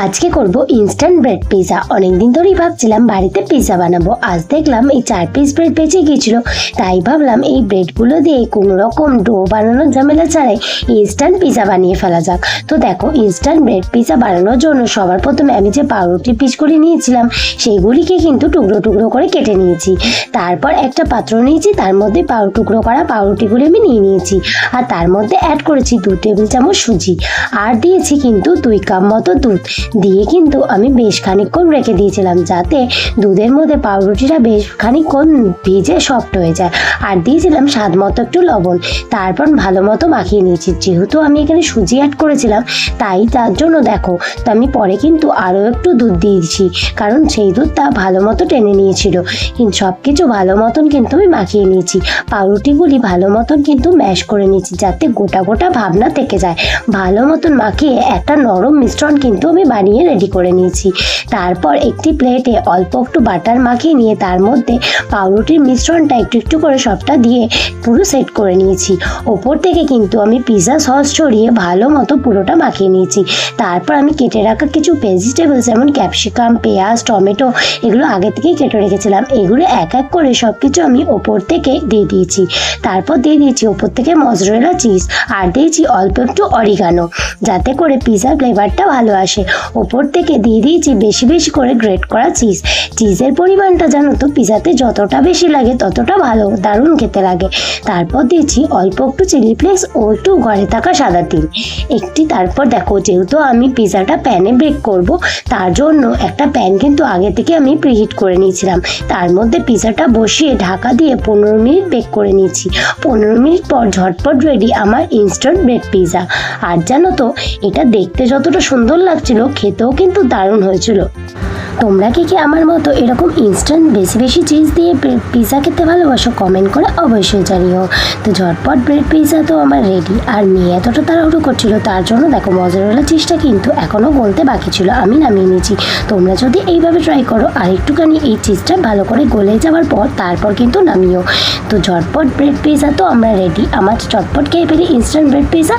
আজকে করব instant bread pizza অনেকদিন ধরেই ভাবছিলাম বাড়িতে পিৎজা বানাবো। আজ দেখলাম এই চার পিস ব্রেড বেঁচে গিয়েছিল। তাই ভাবলাম এই ব্রেডগুলো দিয়ে কোনো রকম ডো বানানোর ঝামেলা ছাড়াই ইনস্ট্যান্ট পিৎজা বানিয়ে ফেলা যাক। তো দেখো ইনস্ট্যান্ট ব্রেড পিৎজা বানানোর জন্য সবার প্রথমে আমি যে পাউরুটি পিস করে নিয়েছিলাম সেইগুলিকে কিন্তু টুকরো টুকরো করে কেটে নিয়েছি। তারপর একটা পাত্র নিয়েছি, তার মধ্যে পাউ, টুকরো করা পাউরুটিগুলি আমি নিয়ে নিয়েছি। আর তার মধ্যে অ্যাড করেছি দু টেবিল চামচ সুজি। আর দিয়েছি কিন্তু দুই কাপ মতো দুধ। দিয়ে কিন্তু আমি বেশ খানিকক্ষণ রেখে দিয়েছিলাম যাতে দুধের মধ্যে পাউরুটিটা বেশ খানিকক্ষণ ভিজে সফট হয়ে যায়। আর দিয়েছিলাম স্বাদ মতো একটু লবণ। তারপর ভালো মতো মাখিয়ে নিয়েছি। যেহেতু আমি এখানে সুজি অ্যাড করেছিলাম, তাই তার জন্য দেখো, তো আমি পরে কিন্তু আরও একটু দুধ দিয়েছি। কারণ সেই দুধটা ভালো মতো টেনে নিয়েছিল। কিন্তু সব কিছু ভালো মতন কিন্তু আমি মাখিয়ে নিয়েছি। পাউরুটিগুলি ভালো মতন কিন্তু ম্যাশ করে নিয়েছি যাতে গোটা গোটা ভাবনা থেকে যায়। ভালো মতন মাখিয়ে একটা নরম মিশ্রণ কিন্তু আমি বানিয়ে রেডি করে নিয়েছি। তারপর একটি প্লেটে অল্প একটু বাটার মাখিয়ে নিয়ে তার মধ্যে পাউরুটির মিশ্রণটা একটু একটু করে সবটা দিয়ে পুরো সেট করে নিয়েছি। ওপর থেকে কিন্তু আমি পিৎজা সস ছড়িয়ে ভালো মতো পুরোটা মাখিয়ে নিয়েছি। তারপর আমি কেটে রাখা কিছু ভেজিটেবলস যেমন ক্যাপসিকাম পেঁয়াজ, টমেটো, এগুলো আগে থেকেই কেটে রেখেছিলাম। এগুলো এক এক করে সব কিছু আমি ওপর থেকে দিয়ে দিয়েছি। তারপর দিয়ে দিয়েছি ওপর থেকে মজরেলা চিজ আর দিয়েছি অল্প একটু অরিগানো যাতে করে পিৎজার ফ্লেভারটা ভালো আসে। ওপর থেকে দিয়ে দিয়েছি বেশি বেশি করে গ্রেট করা চিজ। চিজের পরিমাণটা জানো তো পিৎজাতে যতটা বেশি লাগে ততটা ভালো, দারুণ খেতে লাগে। তারপর দিয়েছি অল্প একটু চিলি ফ্লেক্স ও একটু ঘরে থাকা সাদা তিল। একটি তারপর দেখো, যেহেতু আমি পিৎজাটা প্যানে বেক করব, তার জন্য একটা প্যান কিন্তু আগে থেকে আমি প্রিহিট করে নিয়েছিলাম। তার মধ্যে পিৎজাটা বসিয়ে ঢাকা দিয়ে পনেরো মিনিট বেক করে নিয়েছি। পনেরো মিনিট পর ঝটপট রেডি আমার ইনস্ট্যান্ট ব্রেড পিৎজা আর জানো তো, এটা দেখতে যতটা সুন্দর লাগছিল খেতেও কিন্তু দারুণ হয়েছিল। তোমরা কি কি আমার মতো এরকম ইনস্ট্যান্ট বেশি বেশি চিজ দিয়ে পিৎজা খেতে ভালোবাসো? কমেন্ট করে অবশ্যই জানিও। তো ঝটপট ব্রেড পিৎজা তো আমার রেডি আর মেয়ে এতটা তাড়াহুড়ো করছিল, তার জন্য দেখো মজারওয়ালা চিজটা কিন্তু এখনও গলতে বাকি ছিল, আমি নামিয়ে নিয়েছি। তোমরা যদি এইভাবে ট্রাই করো, আর একটুখানি এই চিজটা ভালো করে গলে যাওয়ার পর তারপর কিন্তু নামিও। তো ঝটপট ব্রেড পিৎজা তো আমরা রেডি আমার চটপট খেয়ে ফেলি ইনস্ট্যান্ট ব্রেড পিৎজা